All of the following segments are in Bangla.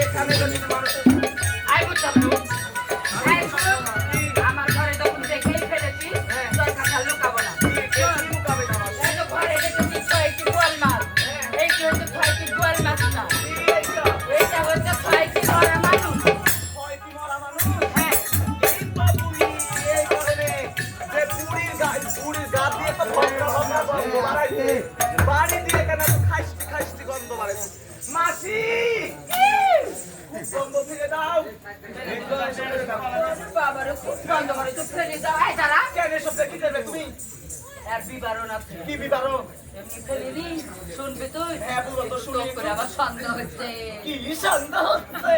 এখানে যদি মানুষ আই আর বিবরণ আছে। কি বিবারণ? এমনি ফেলে শুনবি তুই? হ্যাঁ, পুরো তো শুনি। করে আবার সন্দেহ হচ্ছে। কি সন্দেহ হচ্ছে?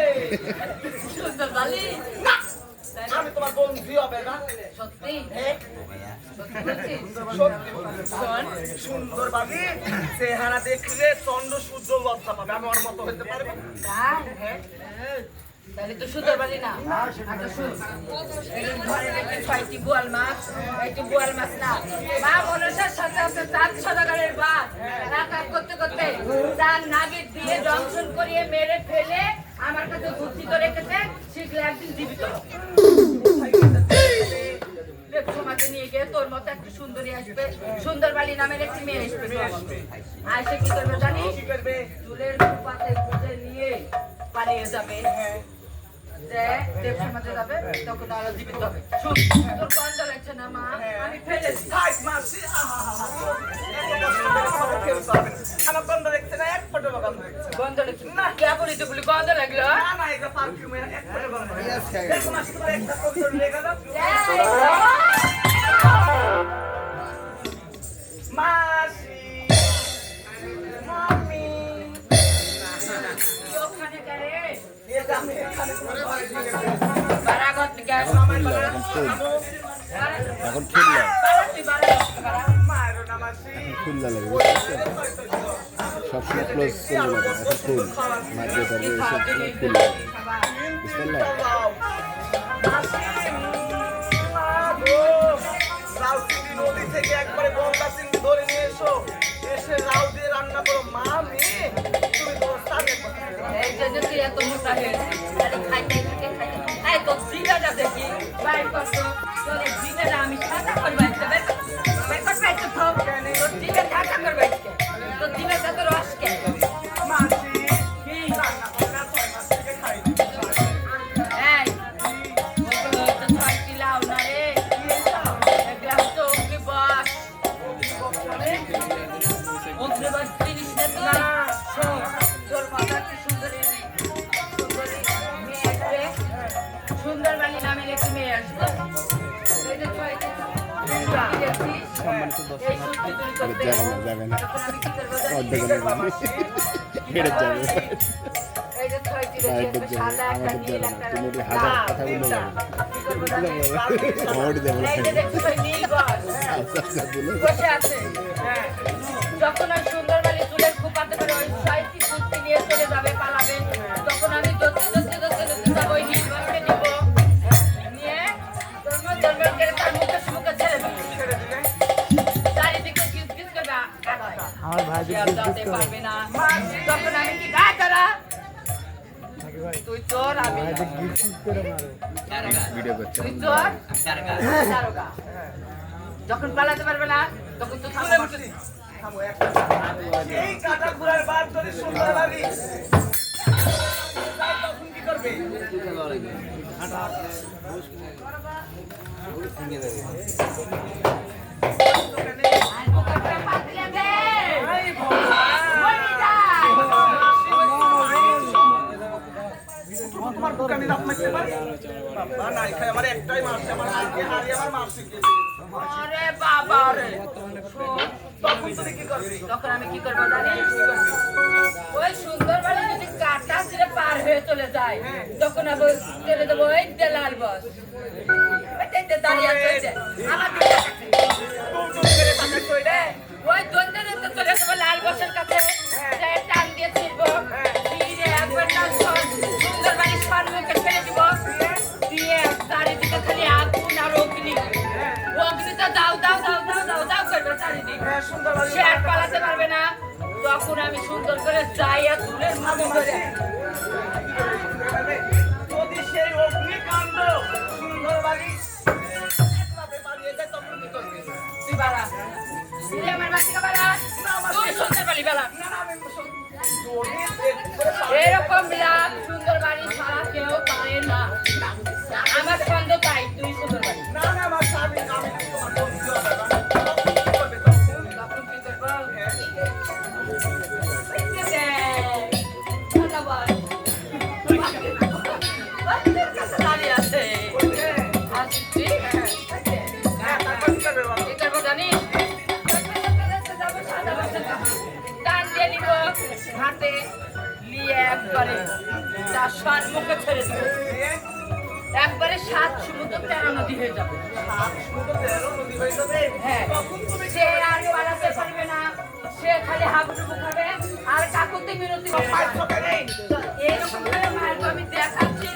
সুন্দর বালি? না! আমি তোমার বন্ধু হবে না সত্যি? হ্যাঁ, সুন্দর চেহারা দেখলে চন্দ্র সূর্য লজ্জা পাবে আমি ওর মতো হতে পারব তাহলে তো সুন্দর বালি না আচ্ছা ছয়টি বোয়াল মাছ বোয়াল মাছ না চার সদাগারের দিয়ে মেরে ফেলে আমার কাছে রেখেছে, শিখলে নিয়ে গিয়ে তোর মতো একটা সুন্দরী আসবে সুন্দর বালি নামের একটি মেয়ে আসবে। আর সে কি করবে গুজে নিয়ে পালিয়ে যাবে। যে দেব যাবে, তখন আরও জীবিত হবে। তোর গন্ধ লাগছে না, মা? আমি ফেলেছি না। আমার গন্ধ দেখছে না এক ফটো গন্ধ দেখছে। গন্ধ লাগছে না কে বলি তো বলি গন্ধ লাগল না না এটা পারফিউমের এক ফোঁটা গন্ধ দেখো মাসি তোমার একটা কৌশল লেগে দাও। না খুললা লাগে সবসময় ক্লোজ চলে যাবে এখন ফুল মাঝে তারপরে এসে ফুল নিয়ে এসো লাউ দিয়ে রান্না করো মা মেয়ে তুমি তোমার কথা এই জন্য আরে খাইতে খাইতে তুই করতে যাবে না যাবে না? অর্ধেক হেরে যাবে আমাদের যাবে না তুমি ওই হাজার কথা বলে? খবর দেবো গাছ, আচ্ছা আচ্ছা বলে। হ্যাঁ। যখন ওই আর পারবে না। তখন আমি কি গায়ে তারা? তুই চোর আমি তুই চোর দারোগা। যখন পালাতে পারবে না তখন তো থামো থামো। একটা এই কাটা ঘোড়ার বাদ যদি সুন্দর ভাবি। করবে? তখন আমি কি করব জানিস? ওই সুন্দর যদি কাটা ছিঁড়ে পার হয়ে চলে যায় তখন আমি চলে দেবো ওই যে লাল বস দাঁড়িয়ে আমার তো দাও দাও দাও দাও দাও দাও করবে চারিদিকে হ্যাঁ সুন্দর সে আর পালাতে পারবে না তখন আমি সুন্দর করে যাইয়া তুলে মতো ধরে যদি সেই অগ্নিকাণ্ড সুন্দর বাড়ি হাতে নিয়ে একবারে তার সম্মুখে ছেড়ে দেবো। একবারে সাত সমুদ্র তেরো নদী হয়ে যাবে। হয়ে সে আর পালাতে পারবে না। সে খালি হাবুডুবু খাবে। আর কাকুতি নেই। এরকম করে মায়ের আমি দেখাচ্ছি